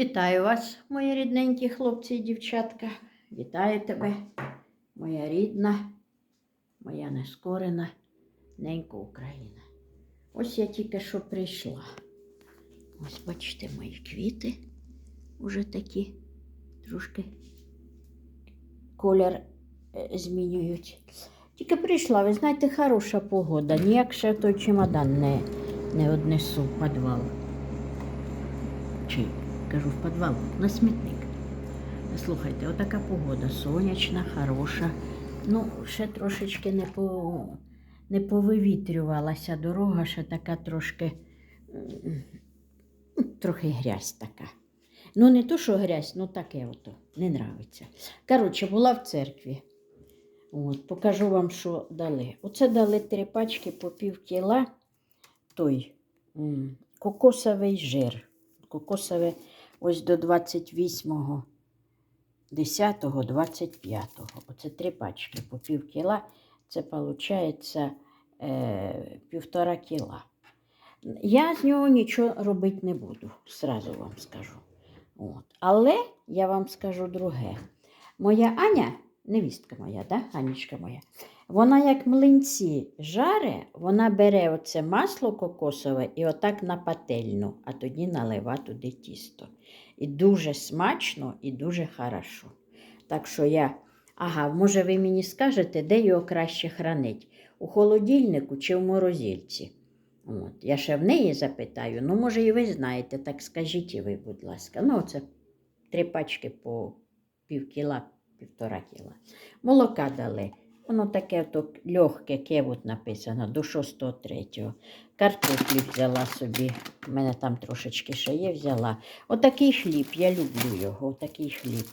Вітаю вас, мої рідненькі хлопці і дівчатка. Вітаю тебе, моя рідна, моя нескорена ненька Україна. Ось я тільки що прийшла. Ось бачите, мої квіти уже такі трошки колір е, змінюють. Тільки прийшла, ви знаєте, хороша погода. Ніяк ще той чемодан не, не однесу в підвал. Чи кажу в підвал, на смітник. Слухайте, отака погода сонячна, хороша. Ну, ще трошечки не, по, не повивітрювалася дорога, ще така трошки, трохи грязь така. Ну, не то, що грязь, ну таке ото, не нравиться. Коротше, була в церкві. От, покажу вам, що дали. Оце дали три пачки по пів кіла той кокосовий жир. Кокосове ось до 28 10 25 Оце три пачки по пів кіла. Це виходить е, півтора кіла. Я з нього нічого робити не буду, сразу вам скажу. От. Але я вам скажу друге. Моя Аня, невістка моя, да? Анічка моя, вона як млинці жаре, вона бере оце масло кокосове і отак на пательну, а тоді налива туди тісто. І дуже смачно і дуже хорошо. Так що я, ага, може ви мені скажете, де його краще хранить? У холодильнику чи в морозильці? От. Я ще в неї запитаю, ну, може, і ви знаєте, так скажіть і ви, будь ласка. Ну, це три пачки по пів кіла, півтора кіла. Молока дали. Воно таке то легке, кевут написано, до 6-3. Картоплі взяла собі. У мене там трошечки ще є, взяла. Отакий хліб, я люблю його, отакий хліб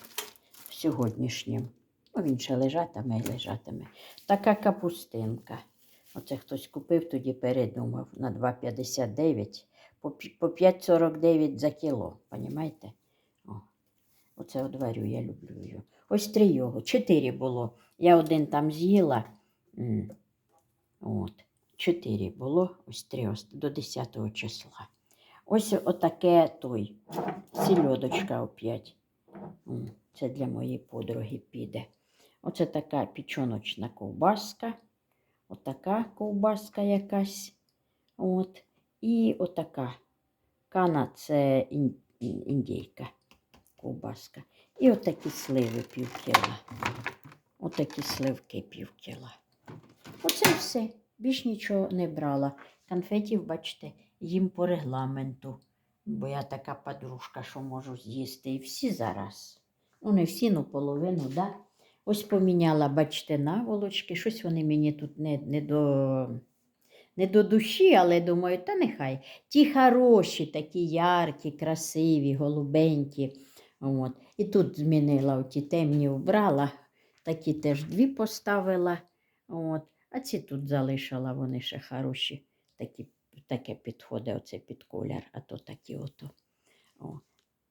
сьогоднішнім. Ну, він ще лежатиме і лежатиме. Така капустинка. Оце хтось купив, тоді передумав на 2,59 по по 5,49 за кіло. Понімаєте? О, оце от варю, я люблю його. Ось три його, чотири було. Я один там з'їла. От, чотири було, ось три до 10 числа. Ось отаке той, сільодочка опять. Це для моєї подруги піде. Оце така пічоночна ковбаска. Отака ковбаска якась. От. І отака. Кана це ін- ін- індійка ковбаска. І отакі сливи пів кіла. Отакі сливки пів кіла. Оце все. Більш нічого не брала. Конфетів, бачите, їм по регламенту. Бо я така подружка, що можу з'їсти. І всі зараз. Ну, не всі, ну половину, так? Да? Ось поміняла, бачите, наволочки. Щось вони мені тут не, не, до, не до душі, але думаю, та нехай. Ті хороші, такі яркі, красиві, голубенькі. От. І тут змінила оті темні вбрала, такі теж дві поставила. От. А ці тут залишила, вони ще хороші. Такі, таке підходить оце під колір, а то такі ото. О.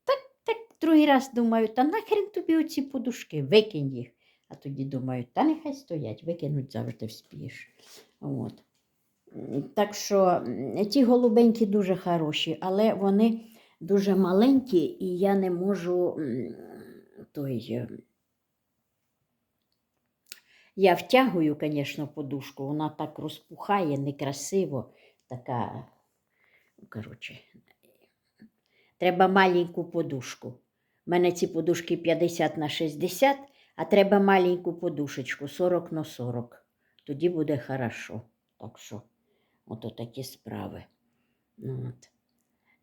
Так, так другий раз думаю, та нахрен тобі оці подушки, викинь їх. А тоді думаю, та нехай стоять, викинуть завжди вспієш. От. Так що ті голубенькі дуже хороші, але вони дуже маленькі, і я не можу той. е, Я втягую, звісно, подушку, вона так розпухає, некрасиво, така. Коротше, треба маленьку подушку. У мене ці подушки 50 на 60, а треба маленьку подушечку 40 на 40. Тоді буде хорошо. Так що, ото такі справи. Ну, От.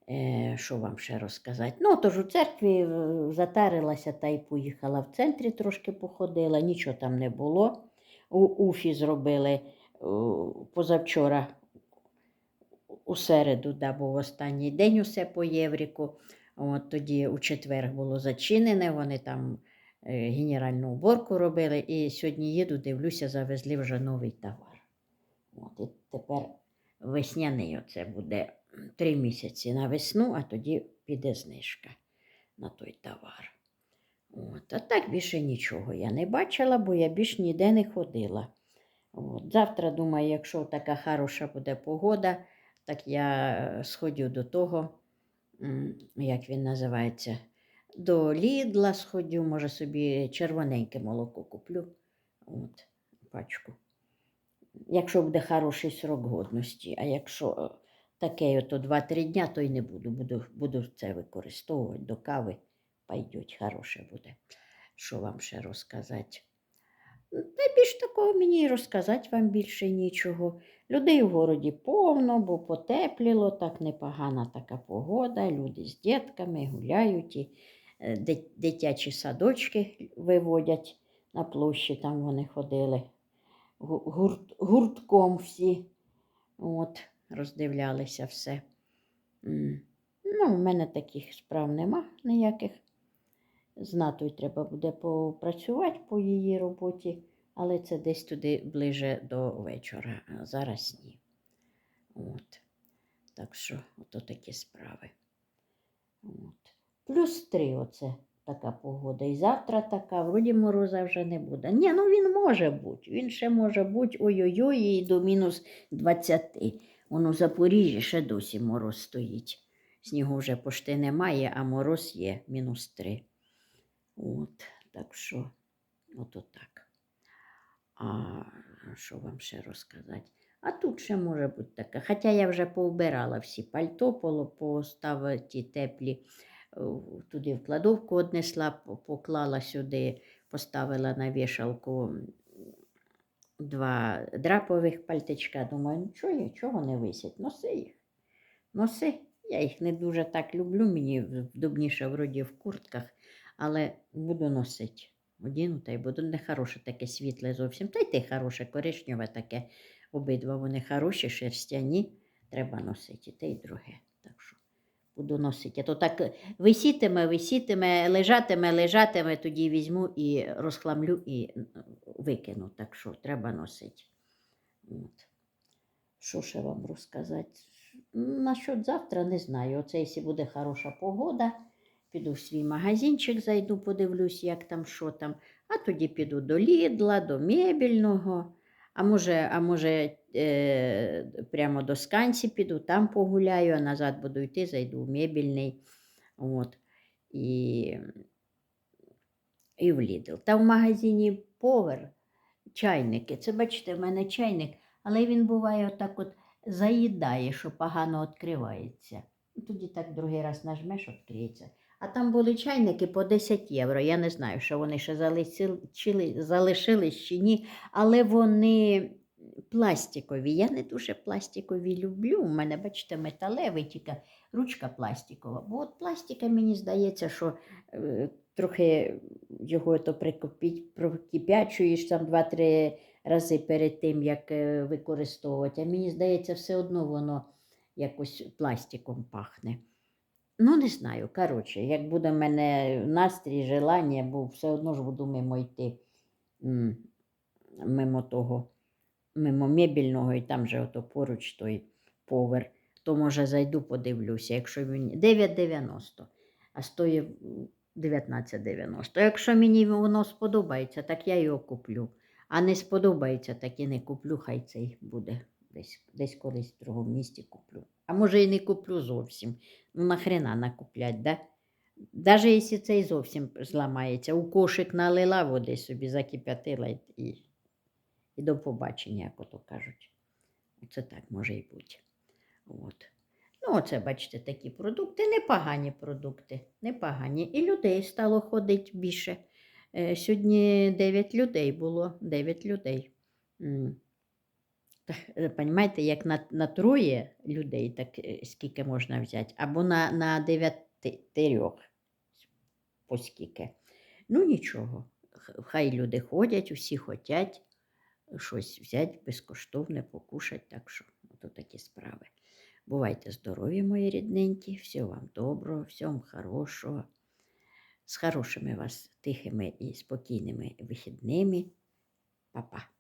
Е, що вам ще розказати? Ну, тож у церкві е, затарилася та й поїхала в центрі, трошки походила, нічого там не було. У Уфі зробили позавчора, у середу, да, був останній день усе по Євріку. От тоді у четвер було зачинене, вони там е, генеральну уборку робили. І сьогодні їду, дивлюся, завезли вже новий товар. От, і тепер весняний оце буде три місяці на весну, а тоді піде знижка на той товар. От. А так більше нічого я не бачила, бо я більш ніде не ходила. От. Завтра, думаю, якщо така хороша буде погода, так я е, сходю до того як він називається, до Лідла сходю, може собі червоненьке молоко куплю. От, пачку. Якщо буде хороший срок годності, а якщо е, таке ото 2-3 дня, то й не буду. Буду, буду це використовувати до кави. Пойдуть, хороше буде. Що вам ще розказати? Та такого мені і розказати вам більше нічого. Людей в городі повно, бо потепліло, так непогана така погода. Люди з дітками гуляють і е, дитячі садочки виводять на площі, там вони ходили гурт, гуртком всі. От, роздивлялися все. Ну, в мене таких справ нема ніяких. З Натою треба буде попрацювати по її роботі, але це десь туди ближе до вечора. А зараз ні. От. Так що, ото такі справи. От. Плюс три оце така погода. І завтра така, вроді мороза вже не буде. Ні, ну він може бути. Він ще може бути ой-ой-ой і до мінус 20. Воно Запоріжжі ще досі мороз стоїть. Снігу вже пошти немає, а мороз є мінус 3. От, так що, ото так. А що вам ще розказати? А тут ще може бути таке. Хоча я вже повбирала всі пальто, поставила ті теплі, е, туди в кладовку однесла, поклала сюди, поставила на вішалку два драпових пальтичка. Думаю, нічого, нічого не висять. Носи їх. Носи. Я їх не дуже так люблю, мені вдобніше вроді в куртках, але буду носити. Одіну та й буду нехороше таке світле зовсім. Та й те хороше, коричневе таке. Обидва вони хороші, шерстяні. Треба носити і те, і друге. Так що буду носити. А то так висітиме, висітиме, лежатиме, лежатиме, тоді візьму і розхламлю і викину. Так що треба носити. От. Що ще вам розказати? Насчет завтра не знаю. Оце, якщо буде хороша погода, піду в свій магазинчик, зайду, подивлюсь, як там, що там. А тоді піду до Лідла, до мебільного. А може, а може е, прямо до Сканці піду, там погуляю, а назад буду йти, зайду в мебільний. От. І, і в Лідл. Та в магазині повер чайники. Це бачите, в мене чайник, але він буває отак от заїдає, що погано відкривається. Тоді так другий раз нажмеш, відкриється. А там були чайники по 10 євро. Я не знаю, що вони ще залишили, залишились чи ні, але вони пластикові. Я не дуже пластикові люблю. У мене, бачите, металевий, тільки ручка пластикова. Бо от пластика, мені здається, що е, трохи його то прикипіть, прокипячуєш там 2-3 рази перед тим, як е, використовувати. А мені здається, все одно воно якось пластиком пахне. Ну, не знаю. Коротше, як буде в мене настрій, желання, бо все одно ж буду мимо йти мимо того, мимо мебільного, і там же ото поруч той повер. То може зайду, подивлюся, якщо він 9,90, а стоїть 19,90. Якщо мені воно сподобається, так я його куплю. А не сподобається, так і не куплю, хай цей буде. Десь, десь колись в другому місті куплю. А може і не куплю зовсім. Ну нахрена накуплять, да? Даже якщо цей зовсім зламається, у кошик налила води собі, закип'ятила і, і, і до побачення, як ото кажуть. Це так може і бути. От. Ну, оце, бачите, такі продукти, непогані продукти, непогані. І людей стало ходити більше. Е, Сьогодні 9 людей було, 9 людей. М. Та, е, Понімаєте, як на, на троє людей, так е, скільки можна взяти, або на, на дев'ятерьох, по скільки. Ну нічого, хай люди ходять, усі хочуть щось взяти безкоштовне, покушати, так що ото такі справи. Бувайте здорові, мої рідненькі, всього вам доброго, всього хорошого, з хорошими вас тихими і спокійними вихідними. Па-па.